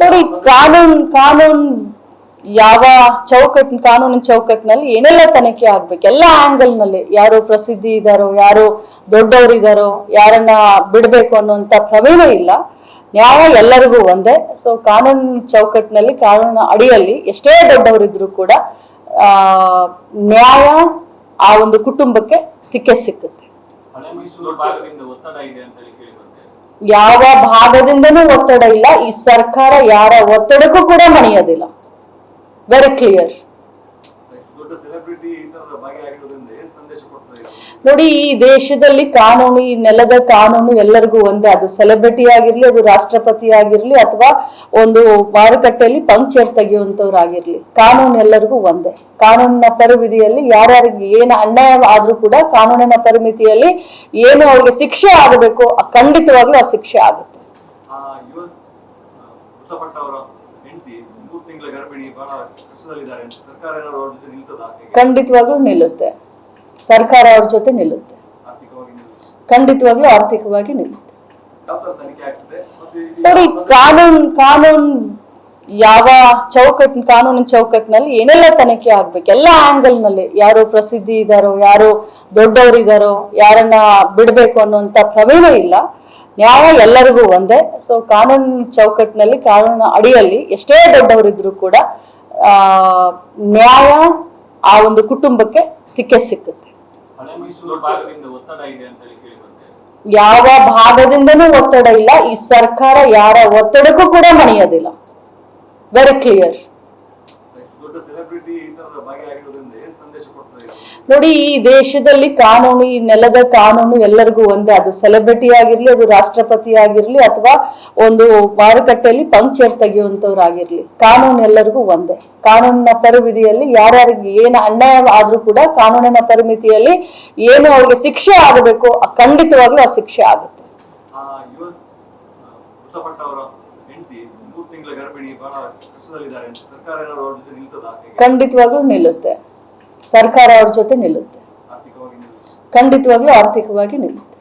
ನೋಡಿ ಕಾನೂನು ಕಾನೂನು ಯಾವ ಚೌಕಟ್ ಕಾನೂನಿನ ಚೌಕಟ್ಟಿನಲ್ಲಿ ಏನೆಲ್ಲ ತನಿಖೆ ಆಗ್ಬೇಕು? ಎಲ್ಲ ಆಂಗಲ್ನಲ್ಲಿ ಯಾರು ಪ್ರಸಿದ್ಧಿ ಇದಾರೋ ಯಾರು ದೊಡ್ಡವರು ಇದಾರೋ ಯಾರನ್ನ ಬಿಡಬೇಕು ಅನ್ನುವಂತ ಪ್ರಮೇಯ ಇಲ್ಲ. ನ್ಯಾಯ ಎಲ್ಲರಿಗೂ ಒಂದೇ. ಸೊ ಕಾನೂನು ಚೌಕಟ್ಟಿನಲ್ಲಿ ಕಾನೂನಿನ ಅಡಿಯಲ್ಲಿ ಎಷ್ಟೇ ದೊಡ್ಡವರಿದ್ರು ಕೂಡ ಆ ನ್ಯಾಯ ಆ ಒಂದು ಕುಟುಂಬಕ್ಕೆ ಸಿಕ್ಕೇ ಸಿಕ್ಕುತ್ತೆ. ಒತ್ತಡ ಇದೆ ಅಂತ ಹೇಳಿ ಯಾವ ಭಾಗದಿಂದನೂ ಒತ್ತಡ ಇಲ್ಲ. ಈ ಸರ್ಕಾರ ಯಾರ ಒತ್ತಡಕ್ಕೂ ಕೂಡ ಮಣಿಯೋದಿಲ್ಲ. ವೆರಿ ಕ್ಲಿಯರ್ ದೊಡ್ಡ ಸೆಲೆಬ್ರಿಟಿ ಈ ತರ ಭಾಗಿಯಾಗಿರೋದ್ರಿಂದ ಏನ್ ಸಂದೇಶ ಕೊಡ್ತದೆ ಇದು? ನೋಡಿ ಈ ದೇಶದಲ್ಲಿ ಕಾನೂನು ಈ ನೆಲದ ಕಾನೂನು ಎಲ್ಲರಿಗೂ ಒಂದೇ. ಅದು ಸೆಲೆಬ್ರಿಟಿ ಆಗಿರ್ಲಿ ಅದು ರಾಷ್ಟ್ರಪತಿ ಆಗಿರ್ಲಿ ಅಥವಾ ಒಂದು ಮಾರುಕಟ್ಟೆಯಲ್ಲಿ ಪಂಕ್ಚರ್ ತೆಗೆಯುವಂತವ್ರಾಗಿರ್ಲಿ ಕಾನೂನು ಎಲ್ಲರಿಗೂ ಒಂದೇ. ಕಾನೂನಿನ ಪರಿಮಿತಿಯಲ್ಲಿ ಯಾರ್ಯಾರಿಗೆ ಏನು ಅನ್ಯಾಯ ಆದ್ರೂ ಕೂಡ ಕಾನೂನಿನ ಪರಿಮಿತಿಯಲ್ಲಿ ಏನು ಅವ್ರಿಗೆ ಶಿಕ್ಷೆ ಆಗಬೇಕು ಖಂಡಿತವಾಗ್ಲೂ ಆ ಶಿಕ್ಷೆ ಆಗುತ್ತೆ. ಖಂಡಿತವಾಗ್ಲೂ ನಿಲ್ಲುತ್ತೆ. ಸರ್ಕಾರ ಅವ್ರ ಜೊತೆ ನಿಲ್ಲುತ್ತೆ. ಖಂಡಿತವಾಗ್ಲೂ ಆರ್ಥಿಕವಾಗಿ ನಿಲ್ಲುತ್ತೆ. ನೋಡಿ ಕಾನೂನ್ ಕಾನೂನ್ ಯಾವ ಚೌಕಟ್ ಕಾನೂನಿನ ಚೌಕಟ್ಟಿನಲ್ಲಿ ಏನೆಲ್ಲ ತನಿಖೆ ಆಗ್ಬೇಕು ಎಲ್ಲ ಆಂಗಲ್ನಲ್ಲಿ ಯಾರು ಪ್ರಸಿದ್ಧಿ ಇದಾರೋ ಯಾರು ದೊಡ್ಡವರು ಇದಾರೋ ಯಾರನ್ನ ಬಿಡ್ಬೇಕು ಅನ್ನುವಂತ ಪ್ರಮೇಯ ಇಲ್ಲ. ನ್ಯಾಯ ಎಲ್ಲರಿಗೂ ಒಂದೇ. ಸೊ ಕಾನೂನಿನ ಚೌಕಟ್ಟಿನಲ್ಲಿ ಕಾನೂನಿನ ಅಡಿಯಲ್ಲಿ ಎಷ್ಟೇ ದೊಡ್ಡವರಿದ್ರು ಕೂಡ ಆ ನ್ಯಾಯ ಆ ಒಂದು ಕುಟುಂಬಕ್ಕೆ ಸಿಕ್ಕೇ ಸಿಕ್ಕುತ್ತೆ. ಯಾವ ಭಾಗದಿಂದನೂ ಒತ್ತಡ ಇಲ್ಲ. ಈ ಸರ್ಕಾರ ಯಾರ ಒತ್ತಡಕ್ಕೂ ಕೂಡ ಮಣಿಯೋದಿಲ್ಲ. ವೆರಿ ಕ್ಲಿಯರ್ ನೋಡಿ ಈ ದೇಶದಲ್ಲಿ ಕಾನೂನು ಈ ನೆಲದ ಕಾನೂನು ಎಲ್ಲರಿಗೂ ಒಂದೇ. ಅದು ಸೆಲೆಬ್ರಿಟಿ ಆಗಿರ್ಲಿ ಅದು ರಾಷ್ಟ್ರಪತಿ ಆಗಿರ್ಲಿ ಅಥವಾ ಒಂದು ಮಾರುಕಟ್ಟೆಯಲ್ಲಿ ಪಂಕ್ಚರ್ ತೆಗೆಯುವಂತವ್ರಾಗಿರ್ಲಿ ಕಾನೂನು ಎಲ್ಲರಿಗೂ ಒಂದೇ. ಕಾನೂನಿನ ಪರಿಮಿತಿಯಲ್ಲಿ ಯಾರ್ಯಾರಿಗೆ ಏನು ಅನ್ಯಾಯ ಆದ್ರೂ ಕೂಡ ಕಾನೂನಿನ ಪರಿಮಿತಿಯಲ್ಲಿ ಏನು ಅವ್ರಿಗೆ ಶಿಕ್ಷೆ ಆಗಬೇಕು ಖಂಡಿತವಾಗ್ಲೂ ಆ ಶಿಕ್ಷೆ ಆಗುತ್ತೆ. ತಿಂಗಳ ಖಂಡಿತವಾಗ್ಲೂ ನಿಲ್ಲುತ್ತೆ. ಸರ್ಕಾರ ಅವ್ರ ಜೊತೆ ನಿಲ್ಲುತ್ತೆ. ಖಂಡಿತವಾಗ್ಲೂ ಆರ್ಥಿಕವಾಗಿ ನಿಲ್ಲುತ್ತೆ.